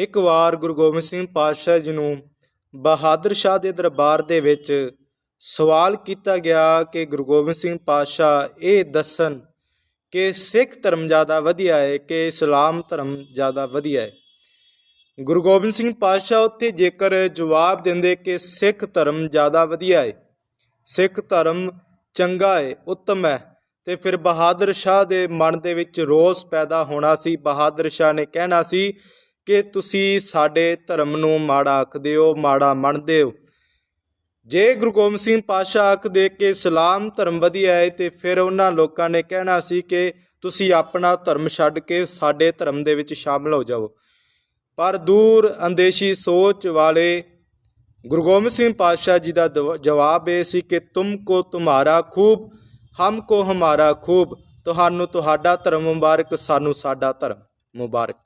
ਇੱਕ ਵਾਰ ਗੁਰੂ ਗੋਬਿੰਦ ਸਿੰਘ ਪਾਤਸ਼ਾਹ ਜੀ ਨੂੰ ਬਹਾਦਰ ਸ਼ਾਹ ਦੇ ਦਰਬਾਰ ਦੇ ਵਿੱਚ ਸਵਾਲ ਕੀਤਾ ਗਿਆ ਕਿ ਗੁਰੂ ਗੋਬਿੰਦ ਸਿੰਘ ਪਾਤਸ਼ਾਹ ਇਹ ਦੱਸਣ ਕਿ ਸਿੱਖ ਧਰਮ ਜ਼ਿਆਦਾ ਵਧੀਆ ਹੈ ਕਿ ਇਸਲਾਮ ਧਰਮ ਜ਼ਿਆਦਾ ਵਧੀਆ ਹੈ। ਗੁਰੂ ਗੋਬਿੰਦ ਸਿੰਘ ਪਾਤਸ਼ਾਹ ਉੱਥੇ ਜੇਕਰ ਜਵਾਬ ਦਿੰਦੇ ਕਿ ਸਿੱਖ ਧਰਮ ਜ਼ਿਆਦਾ ਵਧੀਆ ਹੈ, ਸਿੱਖ ਧਰਮ ਚੰਗਾ ਹੈ, ਉੱਤਮ ਹੈ, ਤੇ ਫਿਰ ਬਹਾਦਰ ਸ਼ਾਹ ਦੇ ਮਨ ਦੇ ਵਿੱਚ ਰੋਸ ਪੈਦਾ ਹੋਣਾ ਸੀ, ਬਹਾਦਰ ਸ਼ਾਹ ਨੇ ਕਹਿਣਾ ਸੀ ਕਿ ਤੁਸੀਂ ਸਾਡੇ ਧਰਮ ਨੂੰ ਮਾੜਾ ਆਖਦੇ ਹੋ, ਮਾੜਾ ਮੰਨਦੇ ਹੋ। ਜੇ ਗੁਰੂ ਗੋਬਿੰਦ ਸਿੰਘ ਪਾਤਸ਼ਾਹ ਆਖਦੇ ਕਿ ਇਸਲਾਮ ਧਰਮ ਵਧੀਆ ਹੈ ਤੇ ਫਿਰ ਉਹਨਾਂ ਲੋਕਾਂ ਨੇ ਕਹਿਣਾ ਸੀ ਕਿ ਤੁਸੀਂ ਆਪਣਾ ਧਰਮ ਛੱਡ ਕੇ ਸਾਡੇ ਧਰਮ ਦੇ ਵਿੱਚ ਸ਼ਾਮਲ ਹੋ ਜਾਓ। ਪਰ ਦੂਰ ਅੰਦੇਸ਼ੀ ਸੋਚ ਵਾਲੇ ਗੁਰੂ ਗੋਬਿੰਦ ਸਿੰਘ ਪਾਤਸ਼ਾਹ ਜੀ ਦਾ ਦਵ- ਜਵਾਬ ਇਹ ਸੀ ਕਿ ਤੁਮ ਕੋ ਤੁਮਾਰਾ ਖੂਬ, ਹਮ ਕੋ ਹਮਾਰਾ ਖੂਬ, ਤੁਹਾਨੂੰ ਤੁਹਾਡਾ ਧਰਮ ਮੁਬਾਰਕ, ਸਾਨੂੰ ਸਾਡਾ ਧਰਮ ਮੁਬਾਰਕ।